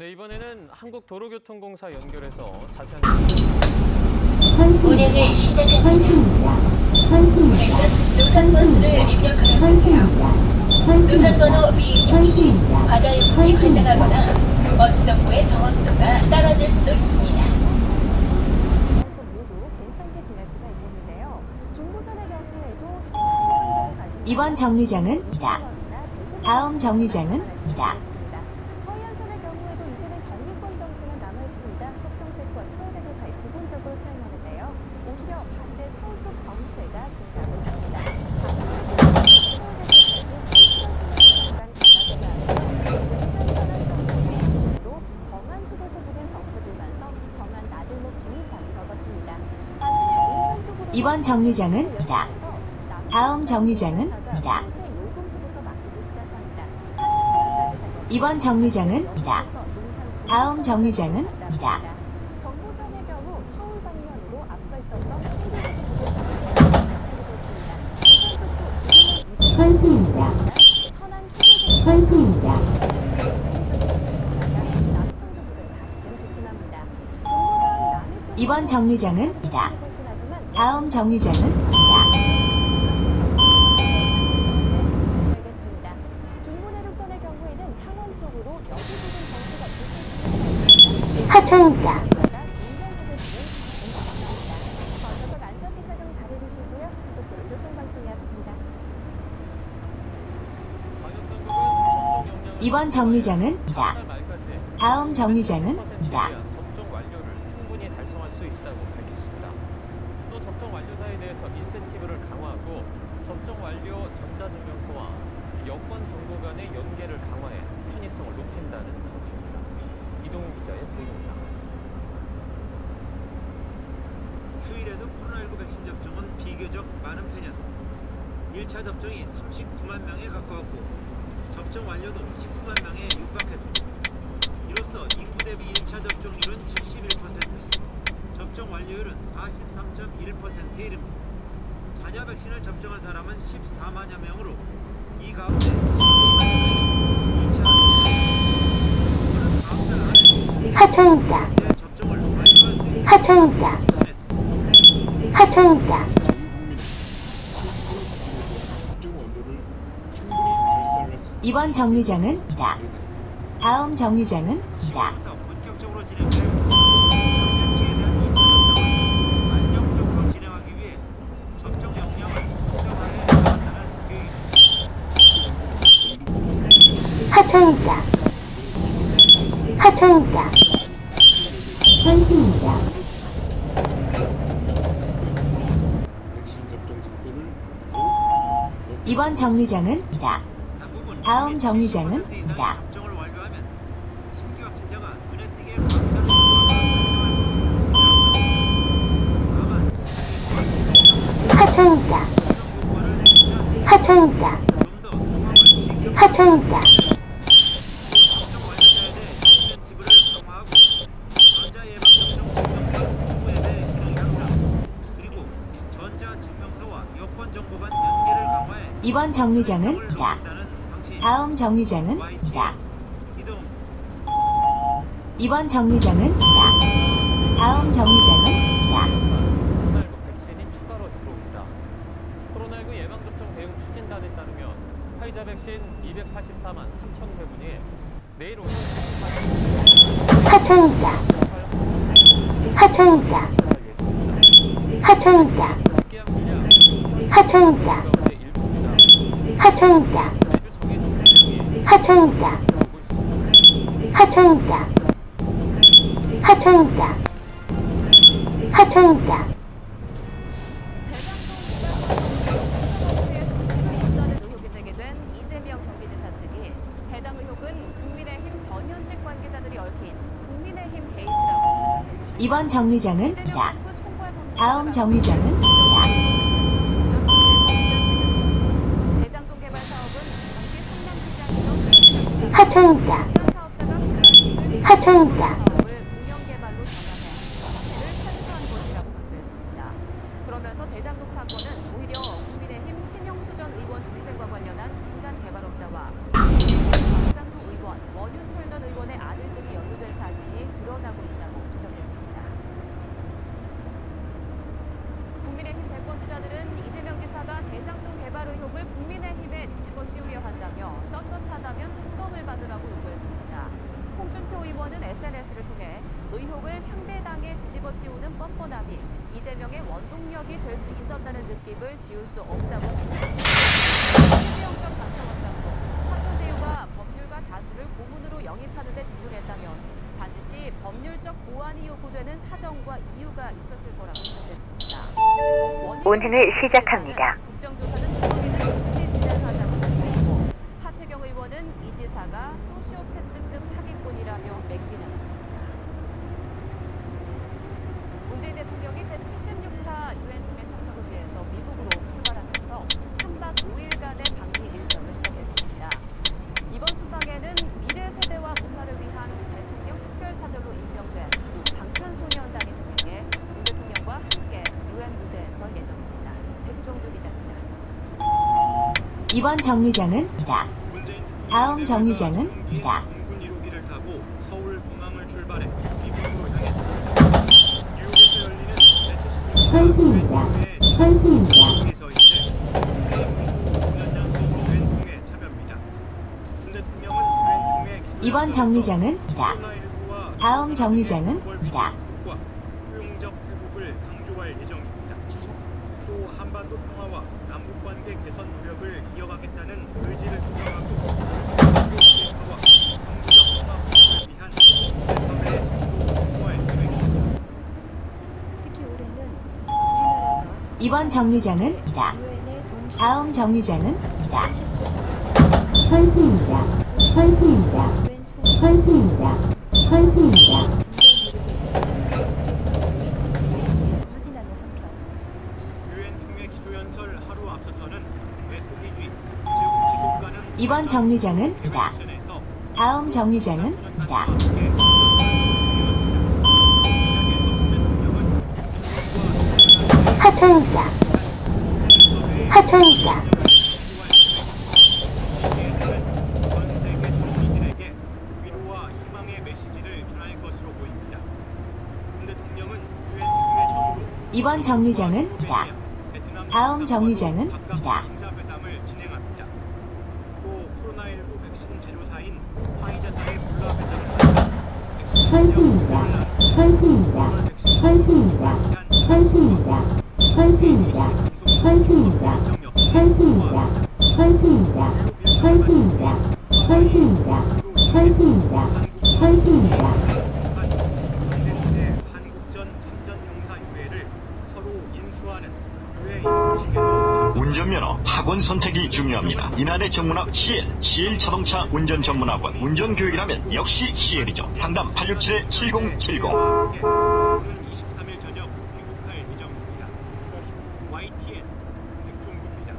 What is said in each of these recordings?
네, 이번에는 한국도로교통공사 연결해서 자세한 운행을 시작합니다. 운행은 노선버스를 입력하여 주세요. 노선번호 미입력 시 바다 용품이 발생하거나 버스 정보의 정확도가 떨어질 수도 있습니다. 이번 정류장은 이다. 다음 정류장은 이다. 서해안선의 경우에도 이제는 경기권 정체는 남아 있습니다. 서평택과 서해대교 사이 부분적으로 사용하는데요. 오히려 반대 서울 쪽 정체가 증가하고 있습니다. 정안 휴게소 부근 정체들면서 정안 나들목 진입하기 버겁습니다. 반대 온산 쪽으로 이번 정류장은 이다. 다음 정류장은 이다. 이번 정류장은 이다. 다음 정류장은 이다. 있었던 철수입니다. 이번 정류장은 이다. 다음 정류장은. 알겠습니다. 중부내륙선의 경우에는 창원 쪽으로 여기 부근 정체가 하천입니다. 안전기 착용 잘해주시고요. 고속도로 교통방송이었습니다. 이번 정류장은. 다음 정류장은 이다. 접종 완료를 충분히 달성할 수 있다고 밝혔습니다. 또 접종 완료자에 대해서 인센티브를 강화하고 접종 완료 전자증명서와 여권 정보 간의 연계를 강화해 편의성을 높인다는 방침입니다. 이동훈 기자의 보도입니다. 휴일에도 코로나19 백신 접종은 비교적 많은 편이었습니다. 1차 접종이 39만 명에 가까웠고 접종 완료도 19만 명에 육박했습니다. 이로써 인구 대비 1차 접종률은 71%, 접종 완료율은 43.1%에 이릅니다. 자녀 백신을 접종한 사람은 14만여 명으로 이 가운데 12만여 명이 2차 접종, 하천입니다. 하천입니다. 하천입니다. 이번 정류장은 이다. 다음 정류장은 이다. 접종 속도를 더욱 이번 정류장은 이다. 당국은 다음 정류장은 70% 이상의 이다. 접종을 완료하면 신규 확진자가 눈에 띄게 감소하는 효과가 발생할 것이라고 하천입니다. 다만 하천입니다. 좀더 상황을 지켜 하천입니다. 접종 완료자에 대해 인센티브를 강화하고 전자 예방 접종 증명서 공부에 대해 진행합니다. 그리고 전자 증명서와 여권 정보 간 연계를 강화해 이번 정류장은 방침. 다음 정류장은. 이동 이번 정류장은 이다. 다음 정류장은. 코로나19 백신이 추가로 들어옵니다. 코로나19 예방접종 대응 추진단에 따르면 화이자 백신 284만 3천 회분이 내일. 하천입니다. 하천입니다. 함께한 분량 하천입니다. 하천입니다. 하천입니다. 하천입니다. 하천입니다. 하천입니다. 의혹이 제기된 이재명 경기지사 측이 해당 의혹은 국민의힘 전현직 관계자들이 얽힌 국민의힘 게이트라고 반박했습니다. 이번 정류장은 이재명 총괄 다음 정류장은 이다. 대장동 개발 사업은 당시 성남시장이던 것이라고 강조했습니다. 그러면서 대장동 사건은 오히려 국민의힘 신영수 전 의원 동생과 관련한 민간 개발업자와 광장도 의원, 원유철 전 의원의 아들 등이 연루된 사실이 드러나고 있다고 지적했습니다. 국민의힘 대권 주자들은 이재명 지사가 대장동 개발 의혹을 국민의힘에 뒤집어 씌우려 한다며 떳떳하다면 특검을 받으라고 요구했습니다. 홍준표 의원은 SNS를 통해 의혹을 상대당에 뒤집어 씌우는 뻔뻔함이 이재명의 원동력이 될 수 있었다는 느낌을 지울 수 없다고 화천대유가 법률가 다수를 고문으로 영입하는 데 집중했다면 반드시 법률적 보완이 요구되는 사정과 이유가 있었을 거라고 지적했습니다. 운행을 시작합니다. 국정조사는 이번 정류장은 이다. 다음 정류장은 이다. 서울입니다. 서울입니다. 이번 정류장은 이다. 다음 정류장은 이다. 협력을 강조할 예정입니다. 또 한반도 평화와 남북 관계 개선 노력을 이어가겠다는 의지를 표명하고 통합 위한 계획입니다. 특히 올해는 우리나라가 이번 정류장은 이다. 유엔의 동시 다음 정류장은 이다. 선수입니다. 선수입니다. 유엔 총회 선수입니다. 선수입니다. 이번 정류장은 다. 다음 정류장은 다. 하천입니다. 하천입니다. 이번 정류장은 다. 다음 정류장은 다. 또 코로나19 백신 제조사인 화이자사의 불라 회장을 선수입니다. 선수입니다. 선수입니다. 선수입니다. 선수입니다. 선수입니다. 선수입니다. 선수입니다. 선수입니다. 선수입니다. 선수입니다. 선수입니다. 한국제 한국전 참전용사 유해를 서로 인수하는 유해 인수식에도 참석. 학원 선택이 중요합니다. 이날의 전문학 CL, CL 자동차 운전 전문학원. 운전 교육이라면 역시 CL이죠. 상담 867-7070. 오는 23일 저녁 귀국할 예정입니다. YTN 백종국입니다.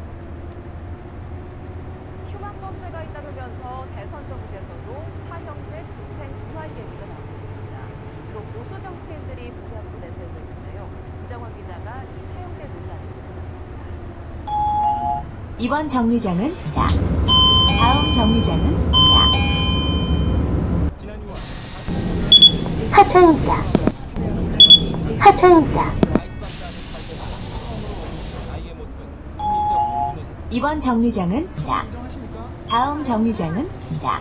흉악범죄가 잇따르면서 대선 전국에서도 사형제 집행 부활 얘기가 나오고 있습니다. 주로 보수 정치인들이 공약으로 내세우고 있는데요. 부장원 기자가 이 사형제 논란을 짚어봤습니다. 이번 정류장은 이다. 다음 정류장은 이다. 하차입니다. 하차입니다. 이번 정류장은 이다. 다음 정류장은 이다.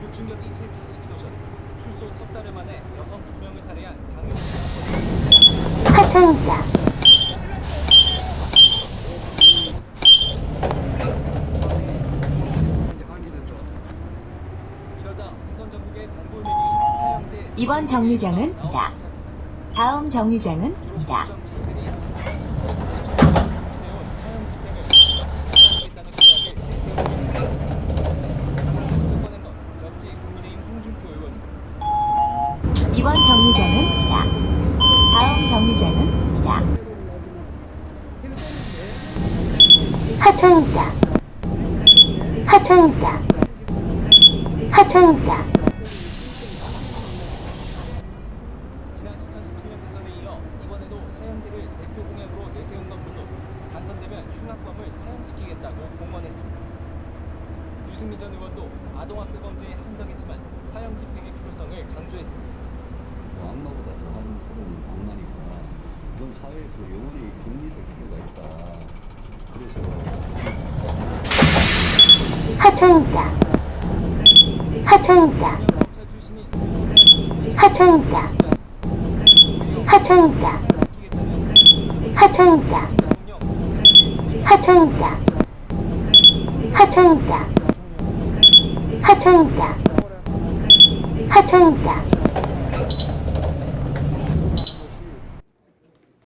그 충격이 제82도전 출소 석달 만에 여성 두 명을 살해한 강요 하차입니다. 이번 정류장은 다. 다음 정류장은 다. 이번 정류장은 다. 다음 정류장은 다. 하천이다. 하천이다. 하천이다. 유승민 전 의원도 아동학대 범죄의 한정이지만 사형 집행의 필요성을 강조했습니다. 뭐 악마보다 더한 사람은 악마니까 이건 사회에서 영원히 격리될 필요가 있다. 그래서 하천입니다. 하천입니다. 지키겠다는 하천입니다. 대통령 하천입니다. 하천입니다. 하천입니다. 하천입니다.